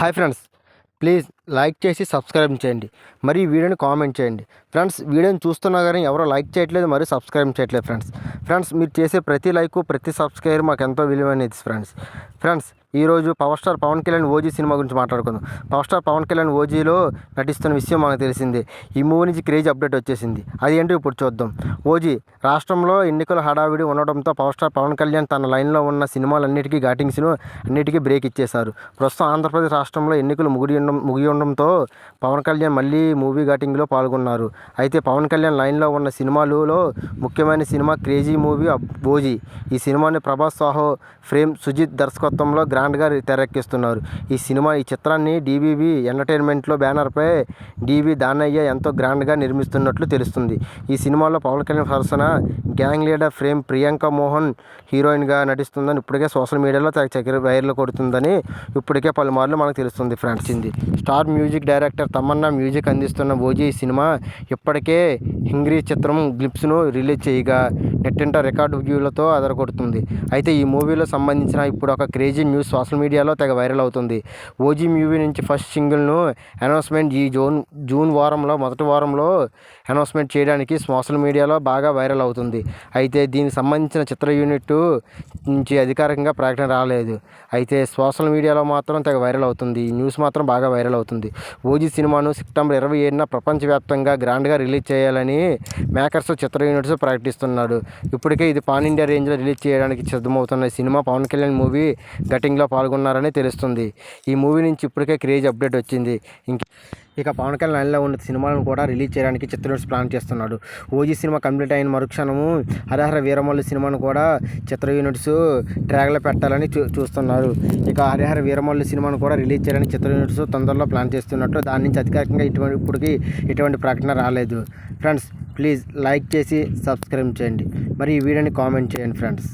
Hi friends please like చేసి subscribe చేయండి. మరి వీడియోని కామెంట్ చేయండి. ఫ్రెండ్స్ వీడియోని చూస్తున్నా కానీ ఎవరో లైక్ చేయట్లేదు మరి సబ్స్క్రైబ్ చేయట్లేదు ఫ్రెండ్స్. ఫ్రెండ్స్ మీరు చేసే ప్రతి లైక్ ప్రతి సబ్స్క్రైబ్ మాకు ఎంతో విలువైనది ఫ్రెండ్స్. ఫ్రెండ్స్ ఈరోజు power star Pawan Kalyan OG cinema గురించి మాట్లాడుకుందాం. పవర్ స్టార్ పవన్ కళ్యాణ్ ఓజీలో నటిస్తున్న విషయం మనకు తెలిసిందే. ఈ మూవీ నుంచి క్రేజ్ అప్డేట్ వచ్చేసింది. అది ఏంటో ఇప్పుడు చూద్దాం. ఓజీ రాష్ట్రంలో ఎన్నికల హడావిడి ఉండడంతో పవర్ స్టార్ పవన్ కళ్యాణ్ తన లైన్లో ఉన్న సినిమాలన్నిటికీ ఘాటింగ్స్ను అన్నిటికీ బ్రేక్ ఇచ్చేశారు. ప్రస్తుతం ఆంధ్రప్రదేశ్ రాష్ట్రంలో ఎన్నికలు ముగి ఉండం ముగి ఉండడంతో పవన్ కళ్యాణ్ మళ్ళీ మూవీ ఘాటింగ్లో పాల్గొన్నారు. అయితే పవన్ కళ్యాణ్ లైన్లో ఉన్న సినిమాలలో ముఖ్యమైన సినిమా క్రేజీ మూవీ ఓజీ. ఈ సినిమాని ప్రభాస్ సాహో ఫ్రేమ్ సుజిత్ దర్శకత్వంలో గ్రాండ్గా తెరకెక్కిస్తున్నారు. ఈ సినిమా ఈ చిత్రాన్ని డీబీబీ ఎంటర్టైన్మెంట్లో బ్యానర్పై డీబీ దానయ్య ఎంతో గ్రాండ్గా నిర్మిస్తున్నట్లు తెలుస్తుంది. ఈ సినిమాలో పవన్ కళ్యాణ్ సరసన gang leader frame Priyanka Mohan హీరోయిన్గా నటిస్తుందని ఇప్పటికే సోషల్ మీడియాలో చక్కెర వైర్లు కొడుతుందని ఇప్పటికే పలుమార్లు మనకు తెలుస్తుంది ఫ్రెండ్స్. ఇది star music director Thaman music అందిస్తున్న ఓజీ సినిమా ఇప్పటికే హింగ్రీ చిత్రం గ్లిప్స్ను రిలీజ్ చేయగా నెట్టింట రికార్డు వ్యూలతో అదరగొడుతుంది. అయితే ఈ మూవీలో సంబంధించిన ఇప్పుడు ఒక క్రేజీ న్యూస్ సోషల్ మీడియాలో తెగ వైరల్ అవుతుంది. ఓజీ మూవీ నుంచి ఫస్ట్ సింగిల్ను అనౌన్స్మెంట్ ఈ జూన్ జూన్ వారంలో మొదటి వారంలో అనౌన్స్మెంట్ చేయడానికి సోషల్ మీడియాలో బాగా వైరల్ అవుతుంది. అయితే దీనికి సంబంధించిన చిత్ర యూనిట్ నుంచి అధికారికంగా ప్రకటన రాలేదు. అయితే సోషల్ మీడియాలో మాత్రం తెగ వైరల్ అవుతుంది. ఈ న్యూస్ మాత్రం బాగా వైరల్ అవుతుంది. ఓజీ సినిమాను సెప్టెంబర్ ఇరవై ఏడున ప్రపంచవ్యాప్తంగా గ్రాండ్గా రిలీజ్ చేయాలని మేకర్స్ చిత్ర యూనిట్స్ ప్రకటిస్తున్నాడు. ఇప్పటికే ఇది పాన్ ఇండియా రేంజ్లో రిలీజ్ చేయడానికి సిద్ధమవుతున్న సినిమా. పవన్ కళ్యాణ్ మూవీ గటింగ్లో పాల్గొన్నారని తెలుస్తుంది. ఈ మూవీ నుంచి ఇప్పటికే క్రేజ్ అప్డేట్ వచ్చింది. ఇంక ఇక పవన్ కళ్యాణ్ లైన్లో ఉన్న సినిమాలను కూడా రిలీజ్ చేయడానికి చిత్ర ప్లాన్ చేస్తున్నాడు. ఓజీ సినిమా కంప్లీట్ అయిన మరుక్షణము హరిహర వీరమల్లు సినిమాను కూడా చిత్ర యూనిట్స్ ట్రాక్లో పెట్టాలని చూ చూస్తున్నారు. ఇక హరిహర వీరమల్లు సినిమాను కూడా రిలీజ్ చేయడానికి చిత్ర యూనిట్స్ తొందరలో ప్లాన్ చేస్తున్నట్టు దాని నుంచి అధికారికంగా ఇటువంటి ఇప్పటికీ ఎటువంటి ప్రకటన రాలేదు. ఫ్రెండ్స్ ప్లీజ్ లైక్ చేసి సబ్స్క్రైబ్ చేయండి. మరి ఈ వీడియోని కామెంట్ చేయండి ఫ్రెండ్స్.